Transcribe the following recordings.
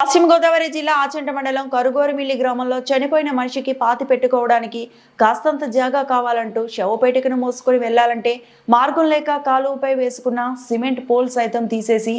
పశ్చిమ గోదావరి జిల్లా ఆచంట మండలం కరుగోరమిల్లి గ్రామంలో చనిపోయిన మనిషికి పాతి పెట్టుకోవడానికి కాస్తంత జాగా కావాలంటూ శవపేటికను మోసుకొని వెళ్ళాలంటే మార్గం లేక కాలువపై వేసుకున్న సిమెంట్ పోల్ సైతం తీసేసి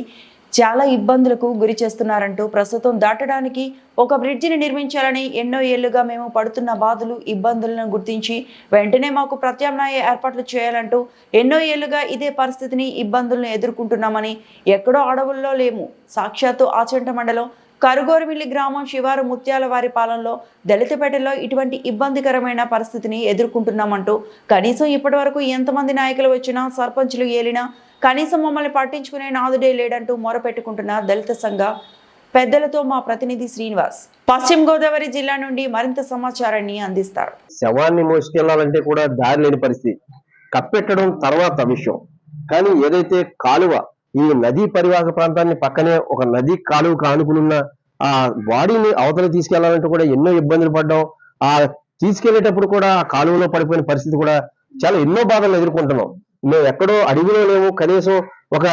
చాలా ఇబ్బందులకు గురి చేస్తున్నారంటూ ప్రస్తుతం దాటడానికి ఒక బ్రిడ్జిని నిర్మించాలని ఎన్నో ఏళ్ళుగా మేము పడుతున్న బాధలు ఇబ్బందులను గుర్తించి వెంటనే మాకు ప్రత్యామ్నాయ ఏర్పాట్లు చేయాలంటూ ఎన్నో ఏళ్ళుగా ఇదే పరిస్థితిని ఇబ్బందులను ఎదుర్కొంటున్నామని ఎక్కడో అడవుల్లో లేము. సాక్షాత్తు ఆచంట మండలం కరుగోరుమిల్లి గ్రామం శివారు ముత్యాల వారి పాలనలో దళితపేటలో ఇటువంటి ఇబ్బందికరమైన పరిస్థితిని ఎదుర్కొంటున్నామంటూ కనీసం ఇప్పటివరకు ఎంతమంది నాయకులు వచ్చినా సర్పంచులు ఏలినా కనీసం మమ్మల్ని పట్టించుకునే నాదుడే లేడంటూ మొరపెట్టుకుంటున్న దళిత సంఘ పెద్దలతో మా ప్రతినిధి శ్రీనివాస్. పశ్చిమ గోదావరి జిల్లా నుండి మరింత సమాచారాన్ని అందిస్తారు. శవాన్ని మోసుకెళ్ళాలంటే కూడా దారి లేని పరిస్థితి. కప్పెట్టడం తర్వాత విషయం. కానీ ఏదైతే కాలువ ఈ నదీ పరివాహక ప్రాంతాన్ని పక్కనే ఒక నది కాలువకు ఆనుకునున్న ఆ బాడీని అవతల తీసుకెళ్ళాలంటే కూడా ఎన్నో ఇబ్బందులు పడ్డాం. ఆ తీసుకెళ్ళేటప్పుడు కూడా ఆ కాలువలో పడిపోయిన పరిస్థితి కూడా చాలా ఎన్నో బాధలు ఎదుర్కొంటున్నాం. మేము ఎక్కడో అడవిలో లేము. కనీసం ఒక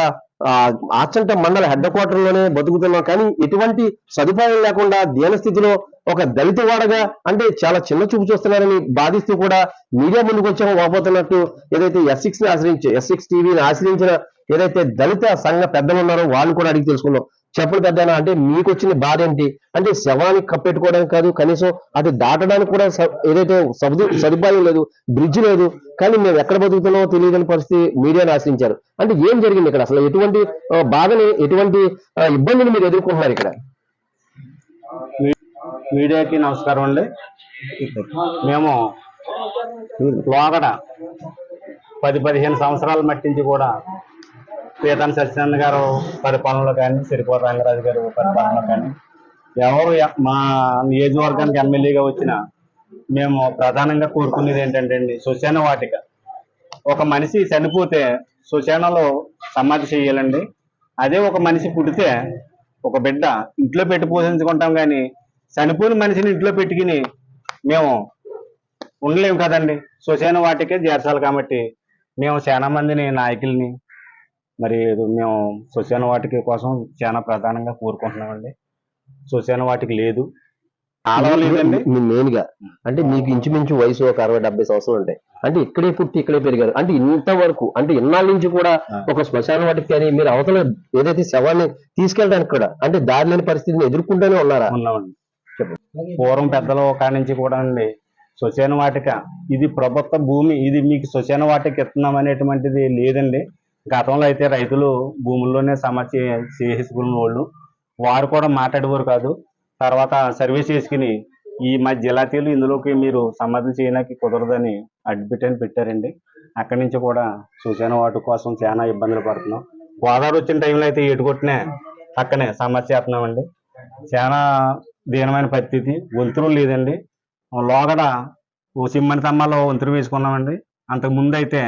ఆచంట మండల హెడ్ క్వార్టర్లోనే బతుకుతున్నాం. కానీ ఎటువంటి సదుపాయం లేకుండా దీన స్థితిలో ఒక దళిత వాడగా అంటే చాలా చిన్న చూపు చూస్తున్నారని బాధిస్తూ కూడా మీడియా ముందుకు వచ్చామో వాపోతున్నట్టు ఏదైతే ఎస్ సిక్స్ని ఆశ్రయించి ఎస్ సిక్స్ టీవీని ఆశ్రయించిన ఏదైతే దళిత సంఘ పెద్దలు ఉన్నారో వాళ్ళు కూడా అడిగి తెలుసుకున్నాం చెప్పులు పెద్దనా అంటే మీకు వచ్చిన బాధ ఏంటి? అంటే శవానికి కప్పెట్టుకోవడానికి కాదు కనీసం అది దాటడానికి కూడా ఏదైతే సదుపాయం లేదు బ్రిడ్జ్ లేదు కానీ మేము ఎక్కడ బతుకుతున్నామో తెలియని పరిస్థితి మీడియాను ఆశ్రయించారు అంటే ఏం జరిగింది ఇక్కడ? అసలు ఎటువంటి బాధని ఎటువంటి ఇబ్బందిని మీరు ఎదుర్కొంటున్నారు ఇక్కడ? మీడియాకి నమస్కారం అండి. మేము లోగడ పది పదిహేను సంవత్సరాల మట్టించి కూడా పీతాన్ సత్యనారాయణ గారు పరిపాలనలో కానీ సిరిపోత రంగరాజు గారు పరిపాలనలో కానీ ఎవరు మా నియోజకవర్గానికి ఎమ్మెల్యేగా వచ్చిన మేము ప్రధానంగా కోరుకునేది ఏంటంటే అండి సుచేన వాటిక. ఒక మనిషి చనిపోతే శ్మశానంలో సమాధి చేయాలండి. అదే ఒక మనిషి పుడితే ఒక బిడ్డ ఇంట్లో పెట్టి పోషించుకుంటాం కానీ చనిపోయిన మనిషిని ఇంట్లో పెట్టుకుని మేము ఉండలేము కదండి. శ్మశాన వాటికే చేర్చాలి కాబట్టి మేము చాలా మందిని నాయకుల్ని మరి మేము శ్మశాన వాటిక కోసం చాలా ప్రధానంగా కోరుకుంటున్నామండి. శ్మశాన వాటికి లేదు. మెయిన్గా అంటే మీకు ఇంచుమించు వయసు ఒక అరవై డెబ్బై సంవత్సరాలు ఉంటాయి. అంటే ఇక్కడే పుట్టి ఇక్కడే పెరిగారు. అంటే ఇంతవరకు అంటే ఇన్నాళ్ళ నుంచి కూడా. ఒక శ్మశాన వాటికి కానీ మీరు అవతల ఏదైతే శవాన్ని తీసుకెళ్ళడానికి కూడా అంటే దారి లేని పరిస్థితిని ఎదుర్కొంటూనే ఉన్నారా? ఉన్నామండి. పూర్వం పెద్దల కాడి నుంచి కూడా అండి శ్మశాన వాటిక ఇది ప్రభుత్వ భూమి ఇది మీకు శ్మశాన వాటిక ఇస్తున్నాం అనేటువంటిది లేదండి. గతంలో అయితే రైతులు భూముల్లోనే సమస్య చేసుకున్న వాళ్ళు వారు కూడా మాట్లాడేవారు కాదు. తర్వాత సర్వే చేసుకుని ఈ మా జిల్లాతీయులు ఇందులోకి మీరు సమాధులు చేయడానికి కుదరదని అడ్మిట్ అని పెట్టారండి. అక్కడి నుంచి కూడా చూసాను వాటి కోసం చాలా ఇబ్బందులు పడుతున్నాం. గోదావరి వచ్చిన టైంలో అయితే ఏటుకొట్టినే పక్కనే సమస్య చేస్తున్నామండి. చాలా దీనమైన పరిస్థితి వంతులు లేదండి. లోగడ ఓ సిమ్మని తమ్మలో వంతులు వేసుకున్నామండి. అంతకు ముందు అయితే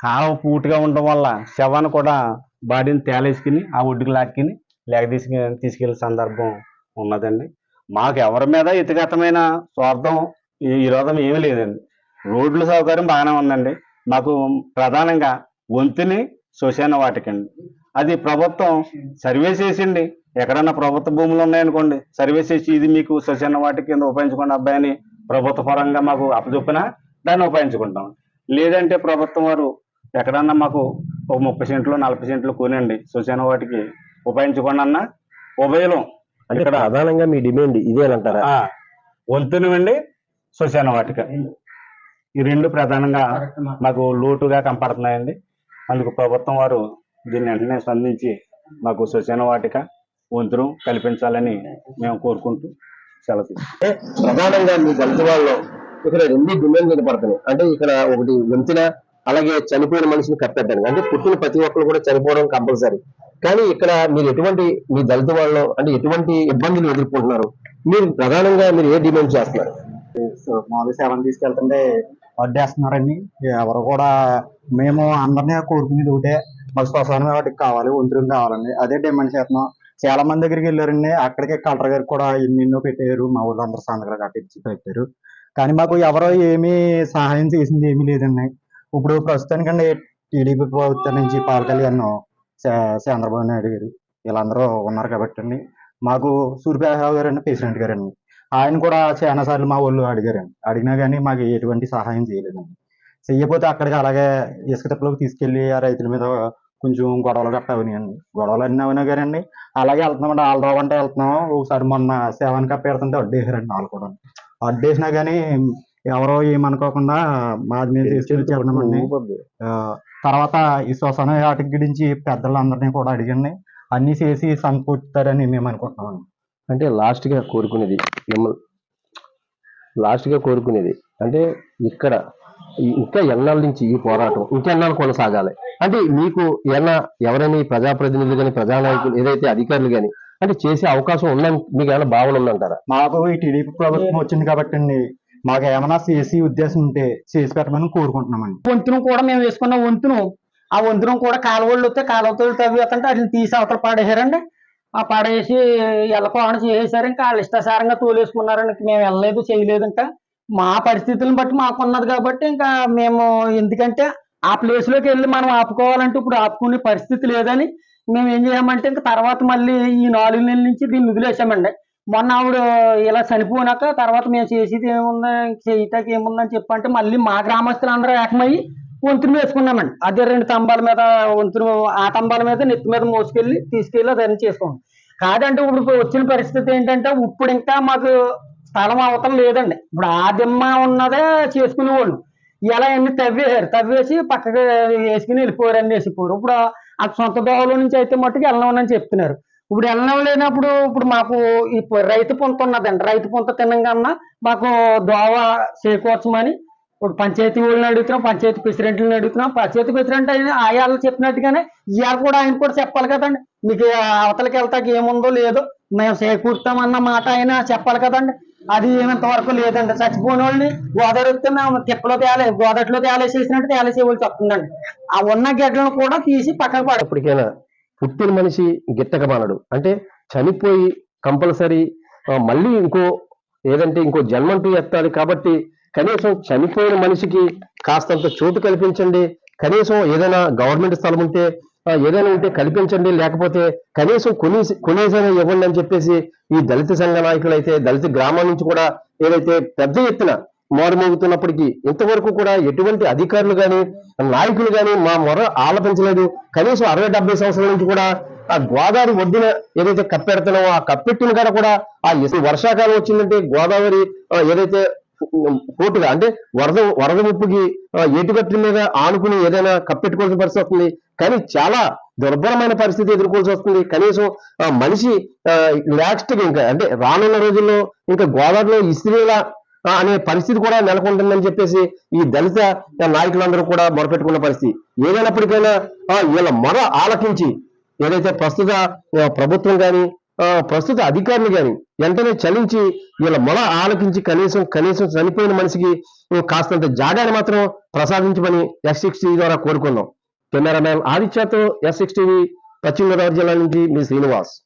కాలం పూటుగా ఉండడం వల్ల శవాన్ని కూడా బాడీని తేలేసుకుని ఆ ఒడ్డుకు లాక్కుని లేక తీసుకు తీసుకెళ్ళే సందర్భం ఉన్నదండి. మాకు ఎవరి మీద ఇతిగతమైన స్వార్థం ఈ ఏమీ లేదండి. రోడ్ల సౌకర్యం బాగానే ఉందండి. మాకు ప్రధానంగా వంతుని శ్మశాన వాటికండి. అది ప్రభుత్వం సర్వే చేసిండి ఎక్కడన్నా ప్రభుత్వ భూములు ఉన్నాయనుకోండి సర్వే చేసి ఇది మీకు శ్మశాన వాటి కింద ఉపయోగించుకోండి అబ్బాయి అని ప్రభుత్వ పరంగా మాకు అప్పచొప్పున దాన్ని ఉపయోగించుకుంటాం. లేదంటే ప్రభుత్వం వారు ఎక్కడన్నా మాకు ఒక ముప్పై సెంట్లు నలభై సెంట్లు కొనండి. శ్మశాన వాటికి ఉపయోగించుకోండి అన్న ఉభయలం అంటే ఇక్కడ ప్రధానంగా మీ డిమాండ్ ఇదేనంటారా వంతునివ్వండి శ్మశాన వాటిక. ఈ రెండు ప్రధానంగా మాకు లోటుగా కనపడుతున్నాయండి. అందుకు ప్రభుత్వం వారు దీన్ని వెంటనే స్పందించి మాకు శ్మశాన వాటిక వంతును కల్పించాలని మేము కోరుకుంటూ సెలవు. ప్రధానంగా మీ దళిత వాళ్ళు ఇక్కడ రెండు డిమాండ్ కనపడుతున్నాయి. అంటే ఇక్కడ ఒకటి వంతెన అలాగే చనిపోయిన మనిషిని కప్పెట్టడానికి అంటే పుట్టిన ప్రతి ఒక్కరు కూడా చనిపోవడం కంపల్సరీ. కానీ ఇక్కడ మీరు ఎటువంటి మీ దళిత వాళ్ళు అంటే ఎటువంటి ఇబ్బందులు ఎదుర్కొంటున్నారు? మీరు ప్రధానంగా మీరు ఏ డిమాండ్ చేస్తున్నారు? మామూలుగా సేవలు తీసుకెళ్తుంటే వడ్డేస్తున్నారండి ఎవరు కూడా మేము అందరినీ కోరుకునేది ఒకటే. మాకు శ్మశానం వాటికి కావాలి ఒంతరం కావాలండి. అదే డిమాండ్ చేస్తున్నాం. చాలా మంది దగ్గరికి వెళ్ళారండి. అక్కడికే కలెక్టర్ గారికి కూడా ఎన్నెన్నో పెట్టారు. మా ఊళ్ళో అందరూ సంతకాలు కట్టించి పెట్టారు. కానీ మాకు ఎవరో ఏమీ సహాయం చేసింది ఏమీ లేదండి. ఇప్పుడు ప్రస్తుతానికండి టీడీపీ ప్రభుత్వం నుంచి పవన్ కళ్యాణ్ చ- చంద్రబాబు నాయుడు గారు వీళ్ళందరూ ఉన్నారు కాబట్టి అండి మాకు సూర్యప్రసాద్ గారు అండి ప్రెసిడెంట్ గారండి. ఆయన కూడా చాలా సార్లు మా వాళ్ళు అడిగారండి. అడిగినా కానీ మాకు ఎటువంటి సహాయం చేయలేదండి. చెయ్యపోతే అక్కడికి అలాగే ఇసుక తిప్పలోకి తీసుకెళ్ళి ఆ రైతుల మీద కొంచెం గొడవలు గట్ట అవనియండి. గొడవలు అన్నీ అవనా కానీ అలాగే వెళ్తున్నామండి. ఆల్రావు అంటే వెళ్తున్నాం. ఒకసారి మొన్న సెవెన్ కప్ పెడుతుంటే అడ్డేసారండి వాళ్ళు కూడా అడ్డేసినా కానీ ఎవరో ఏమనుకోకుండా మాది మీద తీసుకెళ్ళి ఆ, తర్వాత ఈ శ్వసన వాటి గురించి పెద్దలందరినీ కూడా అడిగండి. అన్ని చేసి సమకూర్చుతారని మేము అనుకుంటున్నాం అంటే లాస్ట్గా కోరుకునేది మిమ్మల్ని లాస్ట్గా కోరుకునేది అంటే ఇక్కడ ఇంకా ఎన్నాళ్ళ నుంచి ఈ పోరాటం ఇంకెన్నాళ్ళు కొనసాగాలి? అంటే మీకు ఏమన్నా ఎవరైనా ప్రజాప్రతినిధులు కానీ ప్రజానాయకులు ఏదైతే అధికారులు కానీ అంటే చేసే అవకాశం ఉందని మీకు ఏమైనా భావన ఉందంటారా? మాకు ఈ టీడీపీ ప్రభుత్వం వచ్చింది కాబట్టి అండి మాకు ఏమైనా చేసి ఉద్దేశం ఉంటే చేసి పెట్టమని కోరుకుంటున్నామండి. వంతును కూడా మేము వేసుకున్న వంతును ఆ వంతును కూడా కాలువళ్ళు వస్తే కాలువతో తవ్వి వస్తుంటే వాటిని తీసి అవతల పాడేశారండి. ఆ పాడేసి వెళ్ళకోవడం చేసేసారు ఇంకా వాళ్ళు ఇష్టాసారంగా తోలేసుకున్నారని మేము వెళ్ళలేదు చేయలేదు ఇంకా మా పరిస్థితులను బట్టి మాకు ఉన్నది కాబట్టి ఇంకా మేము ఎందుకంటే ఆ ప్లేస్లోకి వెళ్ళి మనం ఆపుకోవాలంటే ఇప్పుడు ఆపుకునే పరిస్థితి లేదని మేము ఏం చేయమంటే ఇంకా తర్వాత మళ్ళీ ఈ నాలుగు నెలల నుంచి దీన్ని వదిలేసామండి. మొన్న ఆవిడ ఇలా చనిపోయినాక తర్వాత మేము చేసేది ఏముంది చేయటానికి ఏముందని చెప్పంటే మళ్ళీ మా గ్రామస్తులు అందరూ ఏకమయ్యి వంతులు వేసుకున్నామండి. అదే రెండు స్తంభాల మీద వంతులు ఆ స్తంభాల మీద నెత్తి మీద మోసుకెళ్ళి తీసుకెళ్ళి అదన్నీ చేసుకోండి కాదంటే ఇప్పుడు వచ్చిన పరిస్థితి ఏంటంటే ఇప్పుడు ఇంకా మాకు స్థలం అవతల లేదండి. ఇప్పుడు ఆ దిమ్మ ఉన్నదే చేసుకునేవాళ్ళు ఇలా అన్ని తవ్వేశారు. తవ్వేసి పక్కకి వేసుకుని వెళ్ళిపోయారు అని వేసిపోరు ఇప్పుడు ఆ సొంత దోహలో నుంచి అయితే మట్టుకు అని చెప్తున్నారు. ఇప్పుడు అన్నం లేనప్పుడు ఇప్పుడు మాకు ఈ రైతు పొంత ఉన్నదండి. రైతు పొంత తినంగా మాకు దోవ చేకూర్చమని ఇప్పుడు పంచాయతీ వాళ్ళని అడుగుతున్నాం పంచాయతీ ప్రెసిడెంట్లను అడుగుతున్నాం. పంచాయతీ ప్రెసిడెంట్ అయిన ఆయాలు చెప్పినట్టుగానే ఇవాళ కూడా ఆయన కూడా చెప్పాలి కదండి. మీకు అవతలకి వెళ్తాకి ఏముందో లేదో మేము చేకూర్తామన్న మాట ఆయన చెప్పాలి కదండి. అది ఏమంతవరకు లేదండి. చచ్చిపోయిన వాళ్ళని గోదావరి వస్తే మేము తిప్పలో తేలే గోదట్లో తేలేసేసినట్టు తేలేసేవాళ్ళు చెప్తుందండి. ఆ ఉన్న గడ్డలను కూడా తీసి పక్కకు పడ ఎప్పటికైనా పుట్టిన మనిషి గిట్టక అంటే చనిపోయి కంపల్సరీ మళ్ళీ ఇంకో ఏదంటే ఇంకో జన్మంటూ ఎత్తాలి కాబట్టి కనీసం చనిపోయిన మనిషికి కాస్తంత చోటు కల్పించండి. కనీసం ఏదైనా గవర్నమెంట్ స్థలం ఉంటే ఏదైనా ఉంటే కల్పించండి. లేకపోతే కనీసం కొనే కొనేసైనా ఇవ్వండి అని చెప్పేసి ఈ దళిత సంఘ నాయకులు అయితే దళిత గ్రామాల నుంచి కూడా ఏదైతే పెద్ద ఎత్తున మారుమోగుతున్నప్పటికీ ఇంతవరకు కూడా ఎటువంటి అధికారులు కానీ నాయకులు కానీ మా మొర ఆలపించలేదు. కనీసం అరవై డెబ్బై సంవత్సరాల నుంచి కూడా ఆ గోదావరి ఒడ్డున ఏదైతే కప్పెడుతున్నామో ఆ కప్పెట్టిన కాడ కూడా ఆ వర్షాకాలం వచ్చిందంటే గోదావరి ఏదైతే పోటుగా అంటే వరద వరద ముప్పుకి ఆ, మీద ఆనుకుని ఏదైనా కప్పెట్టుకోవాల్సిన పరిస్థితి వస్తుంది. కానీ చాలా దుర్భరమైన పరిస్థితి ఎదుర్కోవాల్సి వస్తుంది. కనీసం మనిషి లాస్ట్ ఇంకా అంటే రానున్న రోజుల్లో ఇంకా గోదావరిలో ఇస్త్రీల అనే పరిస్థితి కూడా నెలకొంటుందని చెప్పేసి ఈ దళిత నాయకులందరూ కూడా మొరపెట్టుకున్న పరిస్థితి. ఏదైనప్పటికైనా వీళ్ళ మొర ఆలకించి ఏదైతే ప్రస్తుత ప్రభుత్వం కానీ ప్రస్తుత అధికారులు కానీ వెంటనే చలించి వీళ్ళ మొల ఆలకించి కనీసం కనీసం చనిపోయిన మనిషికి కాస్తంత జాగాన్ని మాత్రం ప్రసాదించమని ఎస్ సిక్స్ టీవీ ద్వారా కోరుకున్నాం. Cameraman ఆదిత్యతో S six TV Paschima Godavari జిల్లా నుంచి మీ శ్రీనివాస్.